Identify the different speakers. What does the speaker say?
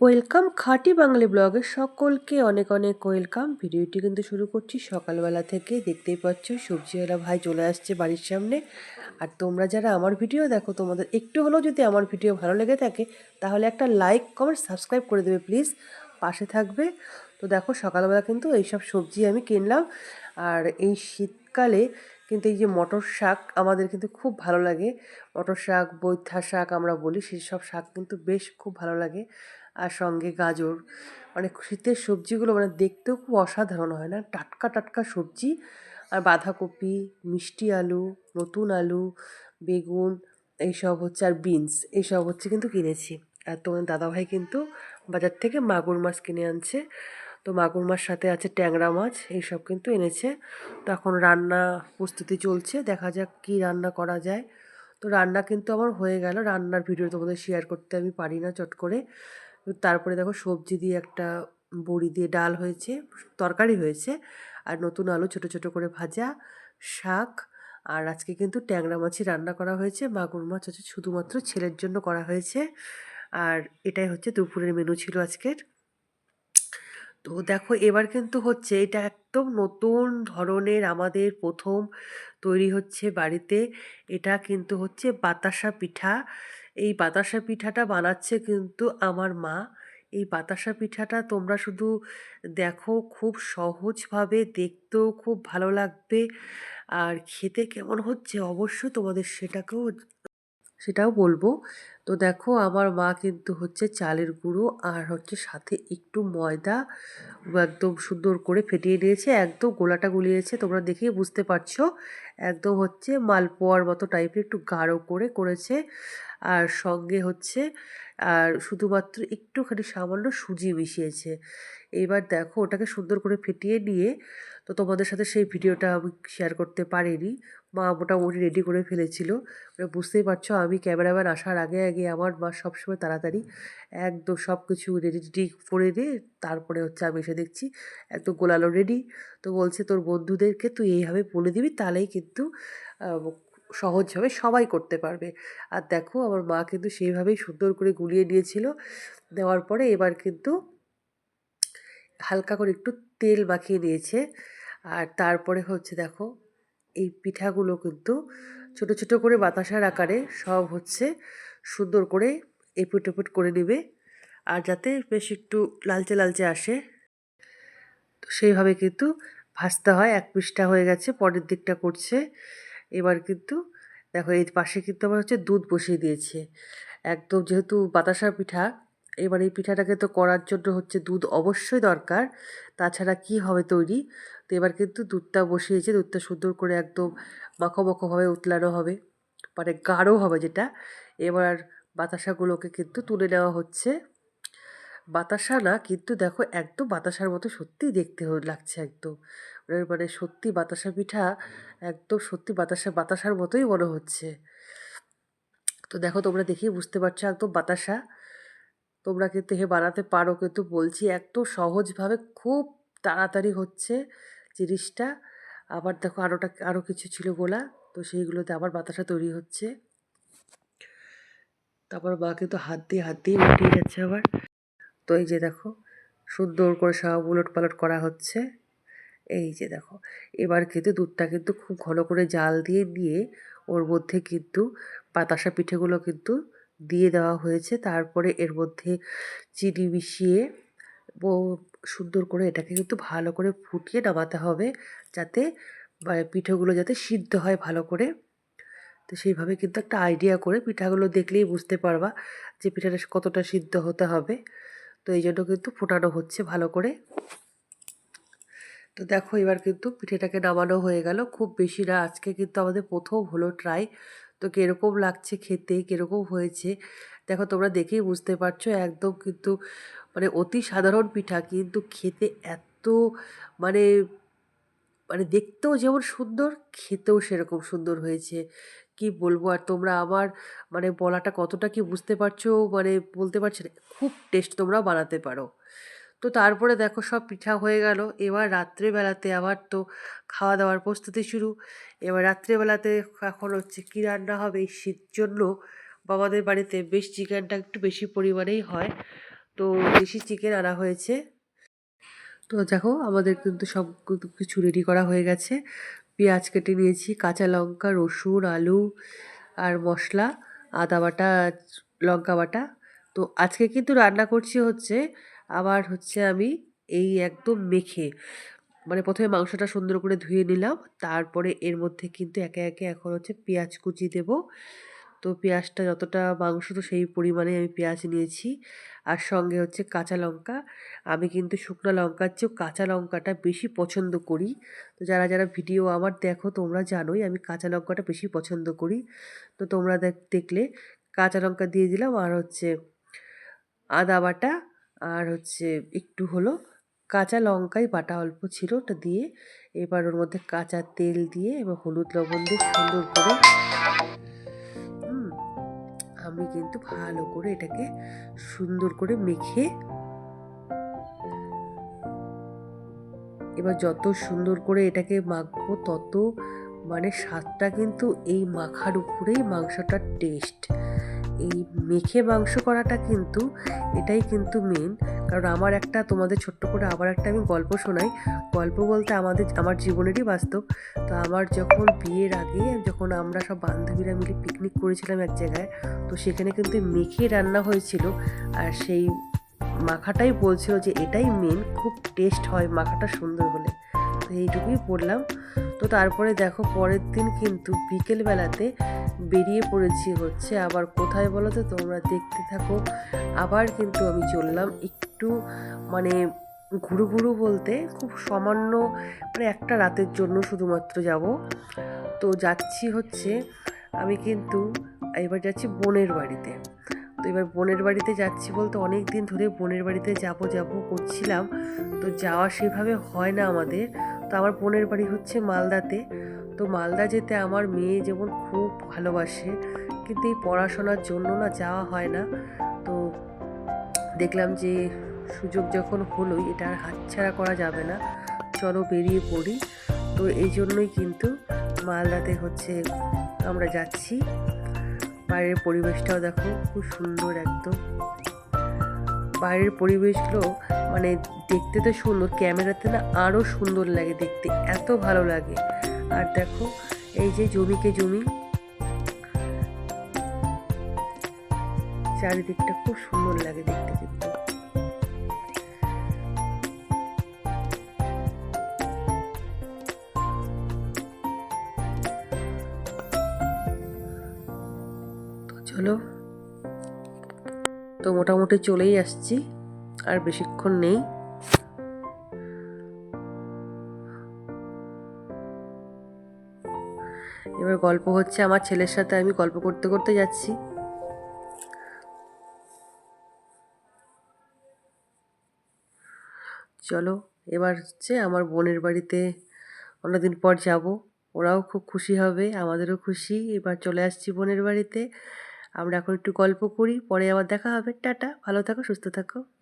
Speaker 1: Welcome খাঁটি বাঙালি ব্লগে সকলকে অনেক অনেক ওয়েলকাম। ভিডিওটি কিন্তু শুরু করছি সকালবেলা থেকে। দেখতেই পাচ্ছ, সবজিওয়ালা ভাই চলে আসছে বাড়ির সামনে। আর তোমরা যারা আমার ভিডিও দেখো, তোমাদের একটু হলেও যদি আমার ভিডিও ভালো লেগে থাকে, তাহলে একটা লাইক, কমেন্ট, সাবস্ক্রাইব করে দেবে প্লিজ। পাশে থাকবে। তো দেখো, সকালবেলা কিন্তু এইসব সবজি আমি কিনলাম। আর এই শীতকালে কিন্তু এই যে মটর শাক আমাদের কিন্তু খুব ভালো লাগে। মটর শাক, বৈথা শাক আমরা বলি সেই সব শাক কিন্তু বেশ খুব ভালো লাগে। আর সঙ্গে গাজর। মানে শীতের সবজিগুলো মানে দেখতেও খুব অসাধারণ হয় না? টাটকা টাটকা সবজি আর বাঁধাকপি, মিষ্টি আলু, নতুন আলু, বেগুন, এইসব হচ্ছে আর বিনস, এইসব হচ্ছে কিন্তু কিনেছি। আর তোমার দাদাভাই কিন্তু বাজার থেকে মাগুর মাছ কিনে আনছে। তো মাগুর মাছ সাথে আছে ট্যাংরা মাছ, এইসব কিন্তু এনেছে। তো এখন রান্না প্রস্তুতি চলছে, দেখা যাক কি রান্না করা যায়। তো রান্না কিন্তু আমার হয়ে গেল। রান্নার ভিডিও তোমাদের শেয়ার করতে আমি পারি না চট করে। তারপরে দেখো সবজি দিয়ে একটা বড়ি দিয়ে ডাল হয়েছে, তরকারি হয়েছে, আর নতুন আলু ছোট ছোট করে ভাজা, শাক, আর আজকে কিন্তু ট্যাংরা মাছই রান্না করা হয়েছে। মাগুর মাছ হচ্ছে শুধুমাত্র ছেলের জন্য করা হয়েছে। আর এটাই হচ্ছে দুপুরের মেনু ছিল আজকের। তো দেখো এবার কিন্তু হচ্ছে এটা একদম নতুন ধরনের আমাদের প্রথম তৈরি হচ্ছে বাড়িতে। এটা কিন্তু হচ্ছে বাতাসা পিঠা। এই বাতাসা পিঠাটা বানাচ্ছে কিন্তু আমার মা। এই বাতাসা পিঠাটা তোমরা শুধু দেখো, খুব সহজভাবে দেখতেও খুব ভালো লাগবে। আর খেতে কেমন হচ্ছে অবশ্য তোমাদের সেটাকেও, সেটাও বলব। তো দেখো, আমার মা কিন্তু হচ্ছে চালের গুঁড়ো আর হচ্ছে সাথে একটু ময়দা একদম সুন্দর করে ফেটিয়ে নিয়েছে, একদম গোলাটা গুলিয়েছে, তোমরা দেখেই বুঝতে পারছ। একদম হচ্ছে মালপোয়ার মতো টাইপের একটু গাঢ় করে করেছে। আর সঙ্গে হচ্ছে, আর শুধুমাত্র একটুখানি সামান্য সুজি মিশিয়েছে। এইবার দেখো ওটাকে সুন্দর করে ফেটিয়ে নিয়ে, তো তোমাদের সাথে সেই ভিডিওটা আমি শেয়ার করতে পারিনি। মা মোটামুটি রেডি করে ফেলেছিল। মানে বুঝতেই পারছ, আমি ক্যামেরাম্যান আসার আগে আগে আমার মা সবসময় তাড়াতাড়ি একদম সব কিছু রেডি টেডি করে দিয়ে তারপরে হচ্ছে আমি এসে দেখছি একদম গোলালো রেডি তো বলছে তোর বন্ধুদেরকে তুই এইভাবে বলে দিবি, তাহলেই কিন্তু সহজভাবে সবাই করতে পারবে। আর দেখো, আমার মা কিন্তু সেইভাবেই সুন্দর করে গুলিয়ে নিয়েছিল। দেওয়ার পরে এবার কিন্তু হালকা করে একটু তেল মাখিয়ে নিয়েছে। আর তারপরে হচ্ছে দেখো, এই পিঠাগুলো কিন্তু ছোট ছোট করে বাতাসার আকারে সব হচ্ছে সুন্দর করে এপুট এপুট করে নেবে। আর যাতে বেশ একটু লালচে লালচে আসে। তো সেইভাবে কিন্তু ভাজতে হয়, এক পিসটা হয়ে গেছে, পরের দিকটা করছে। এবার কিন্তু দেখো এই পাশে কিন্তু আমার হচ্ছে দুধ বসিয়ে দিয়েছে। একদম যেহেতু বাতাসা পিঠা, এবার এই পিঠাটাকে তো করার জন্য হচ্ছে দুধ অবশ্যই দরকার। তাছাড়া কি হবে তৈরি? তো এবার কিন্তু দুধটা বসিয়েছে, দুধটা সুন্দর করে একদম মাখো মাখোভাবে উতলানো হবে মানে গাঢ় হবে যেটা। এবার বাতাসাগুলোকে কিন্তু তুলে নেওয়া হচ্ছে। বাতাসা না, কিন্তু দেখো একদম বাতাসার মতো সত্যিই দেখতে লাগছে একদম। মানে, সত্যি বাতাসা পিঠা একদম সত্যি বাতাসা বাতাসার মতোই মনে হচ্ছে। তো দেখো তোমরা দেখেই বুঝতে পারছ একদম বাতাসা। তোমরা কিন্তু হে বানাতে পারো কিন্তু বলছি এত সহজভাবে খুব তাড়াতাড়ি হচ্ছে জিনিসটা। আবার দেখো আরোটা আরও কিছু ছিল গোলা তো সেইগুলোতে আবার বাতাসা তৈরি হচ্ছে। তারপর মা কিন্তু হাত দিয়ে হাত দিয়ে উঠিয়ে যাচ্ছে আবার। তো এই যে দেখো সুন্দর করে সব উলট পালট করা হচ্ছে। এই যে দেখো, এবার কিন্তু দুধটা কিন্তু খুব ঘন করে জাল দিয়ে দিয়ে ওর মধ্যে কিন্তু বাতাসা পিঠেগুলো কিন্তু দিয়ে দেওয়া হয়েছে। তারপরে এর মধ্যে চিনি মিশিয়ে সুন্দর করে এটাকে কিন্তু ভালো করে ফুটিয়ে নামাতে হবে যাতে পিঠেগুলো যাতে সিদ্ধ হয় ভালো করে। তো সেইভাবে কিন্তু একটা আইডিয়া করে পিঠাগুলো দেখলেই বুঝতে পারবা যে পিঠাটা কতটা সিদ্ধ হতে হবে। তো এই জন্য কিন্তু ফোটানো হচ্ছে ভালো করে। তো দেখো এবার কিন্তু পিঠেটাকে নামানো হয়ে গেল। খুব বেশি না, আজকে কিন্তু আমাদের প্রথম হলো ট্রাই। তো কীরকম লাগছে খেতে, কীরকম হয়েছে, দেখো তোমরা দেখেই বুঝতে পারছ, একদম কিন্তু মানে অতি সাধারণ পিঠা, কিন্তু খেতে এত মানে মানে দেখতেও যেমন সুন্দর, খেতেও সেরকম সুন্দর হয়েছে। কি বলব? আর তোমরা আমার মানে বলাটা কতটা কি বুঝতে পারছ? মানে বলতে পারছি খুব টেস্ট তোমরা বানাতে পারো। তো তারপরে দেখো সব পিঠা হয়ে গেল। এবার রাত্রেবেলাতে আবার তো খাওয়া দাওয়ার প্রস্তুতি শুরু। এবার রাত্রেবেলাতে এখন হচ্ছে কী রান্না হবে এই শীত জন্য বাবাদের বাড়িতে বেশ চিকেনটা একটু বেশি পরিমাণেই হয়। তো বেশি চিকেন আনা হয়েছে। তো দেখো আমাদের কিন্তু সব কিছু রেডি করা হয়ে গেছে। পেঁয়াজ কেটে নিয়েছি, কাঁচা লঙ্কা, রসুন, আলু আর মশলা, আদা বাটা, লঙ্কা বাটা। তো আজকে কিন্তু রান্না করছি হচ্ছে আবার হচ্ছে আমি এই একদম মেখে মানে প্রথমে মাংসটা সুন্দর করে ধুয়ে নিলাম, তারপরে এর মধ্যে কিন্তু একে একে এখন হচ্ছে পেঁয়াজ কুচি দেব। তো পেঁয়াজটা যতটা মাংস তো সেই পরিমাণে আমি পেঁয়াজ নিয়েছি। আর সঙ্গে হচ্ছে কাঁচা লঙ্কা, আমি কিন্তু শুকনো লঙ্কার চেয়েও কাঁচা লঙ্কাটা বেশি পছন্দ করি। তো যারা যারা ভিডিও আমার দেখো, তোমরা জানোই আমি কাঁচা লঙ্কাটা বেশি পছন্দ করি। তো তোমরা দেখলে কাঁচা লঙ্কা দিয়ে দিলাম আর হচ্ছে আদা বাটা আর হচ্ছে একটু হলো কাঁচা লঙ্কাই বাটা অল্প ছিল ওটা দিয়ে এবার ওর মধ্যে কাঁচা তেল দিয়ে এবার হলুদ লবণ দিয়ে সুন্দর করে আমি কিন্তু ভালো করে এটাকে সুন্দর করে মেখে এবার যত সুন্দর করে এটাকে মাখবো তত মানে স্বাদটা কিন্তু এই মাখার উপরেই মাংসটার টেস্ট এই মেখে মাংস করাটা কিন্তু এটাই কিন্তু মেন কারণ আমার একটা তোমাদের ছোট্ট করে আবার একটা আমি গল্প শোনাই। গল্প বলতে আমাদের, আমার জীবনেরই বাস্তব। তো আমার যখন বিয়ের আগে যখন আমরা সব বান্ধবীরা মিলে পিকনিক করেছিলাম এক জায়গায়, তো সেখানে কিন্তু মেখে রান্না হয়েছিল। আর সেই মাখাটাই বলছিল যে এটাই মেন খুব টেস্ট হয় মাখাটা সুন্দর হলে। এইটুকুই পড়লাম। তো তারপরে দেখো পরের দিন কিন্তু বিকেলবেলাতে বেরিয়ে পড়েছি হচ্ছে। আবার কোথায় বলো তো, তোমরা দেখতে থাকো। আবার কিন্তু আমি চললাম একটু মানে ঘুরু ঘুরু বলতে খুব সামান্য মানে একটা রাতের জন্য শুধুমাত্র যাব। তো যাচ্ছি হচ্ছে আমি কিন্তু এবার যাচ্ছি বোনের বাড়িতে। তো এবার বোনের বাড়িতে যাচ্ছি বলতে অনেক দিন ধরে বোনের বাড়িতে যাব যাব করছিলাম। তো যাওয়া সেভাবে হয় না আমাদের। তো আমার বোনের বাড়ি হচ্ছে মালদাতে। তো মালদা যেতে আমার মেয়ে যেমন খুব ভালোবাসে, কিন্তু এই পড়াশোনার জন্য না যাওয়া হয় না। তো দেখলাম যে সুযোগ যখন হলোই, এটা আর হাতছাড়া করা যাবে না। চলো বেরিয়ে পড়ি। তো এই জন্যই কিন্তু মালদাতে হচ্ছে আমরা যাচ্ছি। বাইরের পরিবেশটাও দেখো খুব সুন্দর একদম। বাইরের পরিবেশগুলো মানে দেখতে তো সুন্দর, ক্যামেরাতে না আরও সুন্দর লাগে দেখতে, এত ভালো লাগে। আর দেখো, এই যে জমিকে জমি, চারিদিকটা খুব সুন্দর লাগে দেখতে কিন্তু। চলো তো মোটামুটি চলেই আসছি, আর বেশিক্ষণ নেই। এবার গল্প হচ্ছে আমার ছেলের সাথে, আমি গল্প করতে করতে যাচ্ছি। চলো, এবার হচ্ছে আমার বোনের বাড়িতে অনেকদিন পর যাব। ওরাও খুব খুশি হবে, আমাদেরও খুশি। এবার চলে আসছি বোনের বাড়িতে। আমরা এখন একটু গল্প করি পরে আবার দেখা হবে। টাটা ভালো থাকো সুস্থ থাকো।